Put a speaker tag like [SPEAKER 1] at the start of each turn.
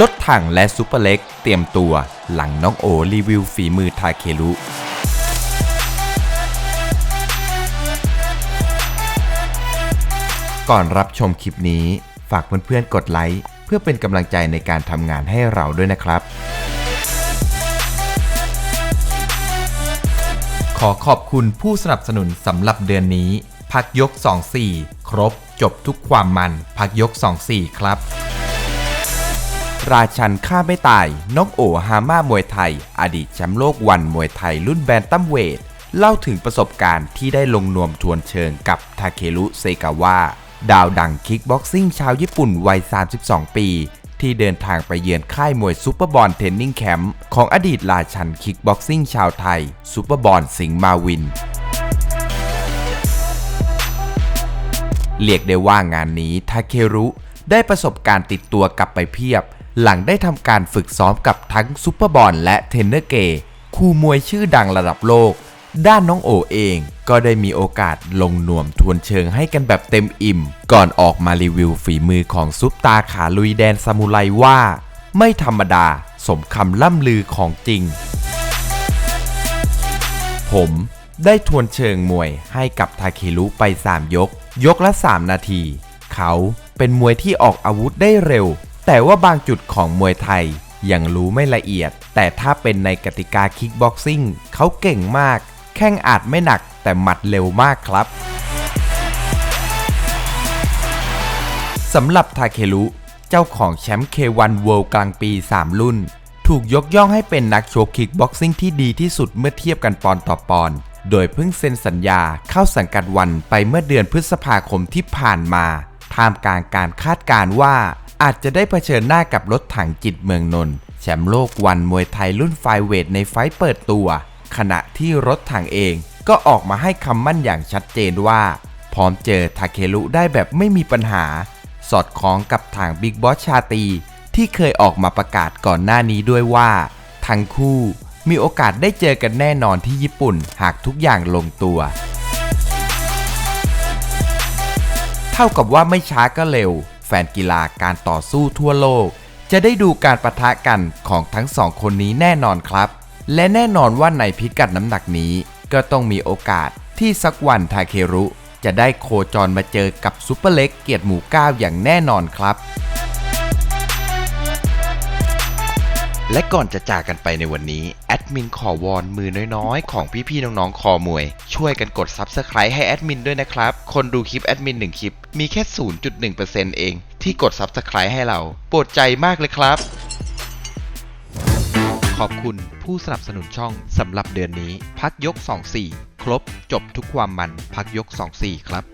[SPEAKER 1] รถถังและซูเปอร์เล็ก เตรียมตัวหลังน้องโอรีวิวฝีมือทาเครุก่อนรับชมคลิปนี้ ฝากเพื่อนๆกดไลค์ เพื่อเป็นกำลังใจในการทำงานให้เราด้วยนะครับ ขอขอบคุณผู้สนับสนุนสำหรับเดือนนี้ พักยก 24 ครบจบทุกความมัน พักยก 24 ครับ ราชันฆ่าไม่ตายนกโอฮาม่ามวยไทย อดีตแชมป์โลกวันมวยไทยรุ่นแบนตัมเวท เล่าถึงประสบการณ์ที่ได้ลงนวมทวนเชิงกับทาเครุเซกาวะดาวดังคิกบ็อกซิ่งชาวญี่ปุ่นวัย 32 ปี ที่เดินทางไปเยือนค่ายมวยซูเปอร์บอลเทนนิ่งแคมป์ของอดีตราชันคิกบ็อกซิ่งชาวไทยซูเปอร์บอลสิงห์มาวินเรียกได้ว่างานนี้ทาเครุได้ประสบการณ์ติดตัวกลับไปเพียบ หลังได้ทำการฝึกซ้อมกับทั้งซูเปอร์บอลและเทนเนอร์เกย์คู่มวยชื่อดังระดับโลก ด้านน้องโอเองก็ได้มีโอกาสลงนวมทวนเชิงให้กันแบบเต็มอิ่ม ก่อนออกมารีวิวฝีมือของซุปตาขาลุยแดนซามูไรว่า ไม่ธรรมดาสมคำล่ำลือของจริง ผมได้ทวนเชิงมวยให้กับทาเครุไป 3 ยก ยกละ 3 นาที เขาเป็นมวยที่ออกอาวุธได้เร็ว แต่ว่าบางจุดของมวยไทยยังรู้ไม่ละเอียด แต่ถ้าเป็นในกติกาคิกบ็อกซิ่งเขาเก่งมาก แข้งอาจไม่หนักแต่หมัดเร็วมากครับสำหรับทาเครุเจ้าของแชมป์ K1 World กลางปี 3 รุ่น ถูกยกย่องให้เป็นนักโชกคิกบ็อกซิ่งที่ดีที่สุดเมื่อเทียบกันปอนต่อปอน โดยเพิ่งเซ็นสัญญาเข้าสังกัดวันไปเมื่อเดือนพฤษภาคมที่ผ่านมาท่ามกลางการคาดการณ์ว่า อาจจะได้เผชิญหน้ากับรถถังจิตเมืองนนท์แชมป์โลกวันมวยไทยรุ่นไฟเวทในไฟเปิดตัว ขณะที่รถถังเองก็ออกมาให้คำมั่นอย่างชัดเจนว่า พร้อมเจอทาเครุได้แบบไม่มีปัญหา สอดคล้องกับทางบิ๊กบอสชาตีที่เคยออกมาประกาศก่อนหน้านี้ด้วยว่า ทั้งคู่มีโอกาสได้เจอกันแน่นอนที่ญี่ปุ่นหากทุกอย่างลงตัว เท่ากับว่าไม่ช้าก็เร็ว นกีฬาการต่อสู้ทั่วโลก จะได้ดูการประทะกันของทั้งสองคนนี้แน่นอนครับ และแน่นอนว่าในพิกัดน้ำหนักนี้ ก็ต้องมีโอกาสที่สักวันทาเครุ จะได้โคจรมาเจอกับซุปเปอร์เล็กเกียรติหมูก้าวอย่างแน่นอนครับ และก่อนจะจากกันไปในวันนี้แอดมินขอวอนมือน้อยๆ ของพี่ๆน้องๆ คอมวย ช่วยกันกด Subscribe ให้แอดมินด้วยนะครับ คนดูคลิปแอดมิน1 คลิป มีแค่ 0.1%เอง ที่กด Subscribe ให้เรา โปรดใจมากเลยครับ ขอบคุณผู้สนับสนุนช่องสำหรับเดือนนี้ พักยก 24 ครบจบทุกความมันพักยก 24 ครับ